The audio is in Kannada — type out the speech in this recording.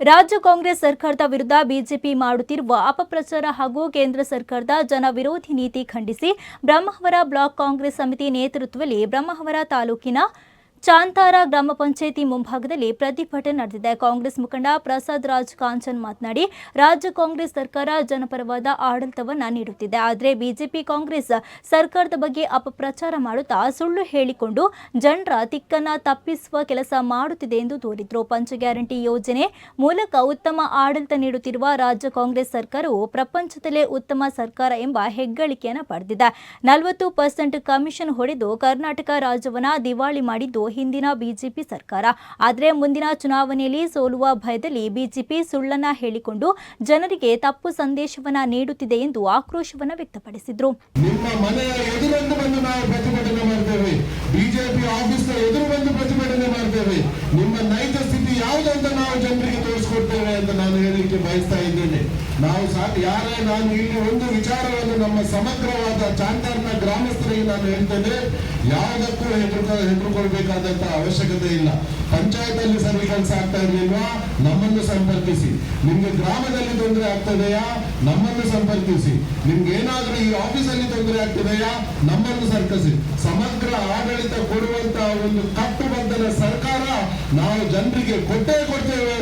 ರಾಜ್ಯ ಕಾಂಗ್ರೆಸ್ ಸರ್ಕಾರದ ವಿರುದ್ಧ ಬಿಜೆಪಿ ಮಾಡುತ್ತಿರುವ ಅಪಪ್ರಚಾರ ಹಾಗೂ ಕೇಂದ್ರ ಸರ್ಕಾರದ ಜನ ವಿರೋಧಿ ನೀತಿ ಖಂಡಿಸಿ ಬ್ರಹ್ಮಾವರ ಬ್ಲಾಕ್ ಕಾಂಗ್ರೆಸ್ ಸಮಿತಿ ನೇತೃತ್ವದಲ್ಲಿ ಬ್ರಹ್ಮಾವರ ತಾಲೂಕಿನ ಚಾಂತಾರ ಗ್ರಾಮ ಪಂಚಾಯಿತಿ ಮುಂಭಾಗದಲ್ಲಿ ಪ್ರತಿಭಟನೆ ನಡೆದಿದೆ. ಕಾಂಗ್ರೆಸ್ ಮುಖಂಡ ಪ್ರಸಾದ್ ರಾಜ್ ಕಾಂಚನ್ ಮಾತನಾಡಿ, ರಾಜ್ಯ ಕಾಂಗ್ರೆಸ್ ಸರ್ಕಾರ ಜನಪರವಾದ ಆಡಳಿತವನ್ನು ನೀಡುತ್ತಿದೆ. ಆದರೆ ಬಿಜೆಪಿ ಕಾಂಗ್ರೆಸ್ ಸರ್ಕಾರದ ಬಗ್ಗೆ ಅಪಪ್ರಚಾರ ಮಾಡುತ್ತಾ ಸುಳ್ಳು ಹೇಳಿಕೊಂಡು ಜನರ ತಿಕ್ಕನ್ನ ತಪ್ಪಿಸುವ ಕೆಲಸ ಮಾಡುತ್ತಿದೆ ಎಂದು ದೂರಿದರು. ಪಂಚ ಗ್ಯಾರಂಟಿ ಯೋಜನೆ ಮೂಲಕ ಉತ್ತಮ ಆಡಳಿತ ನೀಡುತ್ತಿರುವ ರಾಜ್ಯ ಕಾಂಗ್ರೆಸ್ ಸರ್ಕಾರವು ಪ್ರಪಂಚದಲ್ಲೇ ಉತ್ತಮ ಸರ್ಕಾರ ಎಂಬ ಹೆಗ್ಗಳಿಕೆಯನ್ನು ಪಡೆದಿದೆ. ನಲವತ್ತು ಪರ್ಸೆಂಟ್ ಕಮಿಷನ್ ಹೊಡೆದು ಕರ್ನಾಟಕ ರಾಜ್ಯವನ್ನು ದಿವಾಳಿ ಮಾಡಿದ್ದು ಹಿಂದಿನ ಬಿಜೆಪಿ ಸರ್ಕಾರ. ಆದರೆ ಮುಂದಿನ ಚುನಾವಣೆಯಲ್ಲಿ ಸೋಲುವ ಭಯದಲ್ಲಿ ಬಿಜೆಪಿ ಸುಳ್ಳನ್ನ ಹೇಳಿಕೊಂಡು ಜನರಿಗೆ ತಪ್ಪು ಸಂದೇಶವನ್ನ ನೀಡುತ್ತಿದೆ ಎಂದು ಆಕ್ರೋಶವನ್ನ ವ್ಯಕ್ತಪಡಿಸಿದ್ರು. ಬಿಜೆಪಿ ಆಫೀಸ್ ಎದುರು ಬಂದು ಪ್ರತಿಭಟನೆ ಮಾಡ್ತೇವೆ. ನಿಮ್ಮ ನೈಜ ಸ್ಥಿತಿ ಯಾವುದಂತ ನಾವು ಜನರಿಗೆ ತೋರಿಸ್ಕೊಡ್ತೇವೆ ಅಂತ ನಾನು ಹೇಳಲಿಕ್ಕೆ ಬಯಸ್ತಾ ಇದ್ದೇನೆ. ನಾವು ಯಾರೇ ನಾನು ಇಲ್ಲಿ ಒಂದು ವಿಚಾರವನ್ನು ನಮ್ಮ ಸಮಗ್ರವಾದ ಚಾಂದಾರ್ನ ಗ್ರಾಮಸ್ಥರಿಗೆ ನಾನು ಹೇಳ್ತೇನೆ, ಯಾವುದಕ್ಕೂ ಹೆದರ್ಕೊ ಹೆದರ್ಕೊಳ್ಬೇಕಾದಂತ ಅವಶ್ಯಕತೆ ಇಲ್ಲ. ಪಂಚಾಯತ್ ಅಲ್ಲಿ ಸರಿ ಕೆಲಸ ಆಗ್ತಾ ಇರ್ಲಿಲ್ವಾ? ನಮ್ಮನ್ನು ಸಂಪರ್ಕಿಸಿ. ನಿಮ್ಗೆ ಗ್ರಾಮದಲ್ಲಿ ತೊಂದರೆ ಆಗ್ತದೆಯಾ? ನಮ್ಮನ್ನು ಸಂಪರ್ಕಿಸಿ. ನಿಮ್ಗೆ ಏನಾದ್ರೂ ಈ ಆಫೀಸಲ್ಲಿ ತೊಂದರೆ ಆಗ್ತದೆಯಾ? ನಮ್ಮನ್ನು ಸರ್ಕಸಿ ಸಮಗ್ರ ಆಡಳಿತ ಕೊಡುವಂತಹ ಒಂದು ಕಟ್ಟುಬದ್ಧನ ಸರ್ಕಾರ ನಾವು ಜನರಿಗೆ ಕೊಟ್ಟೇ ಕೊಡ್ತೇವೆ.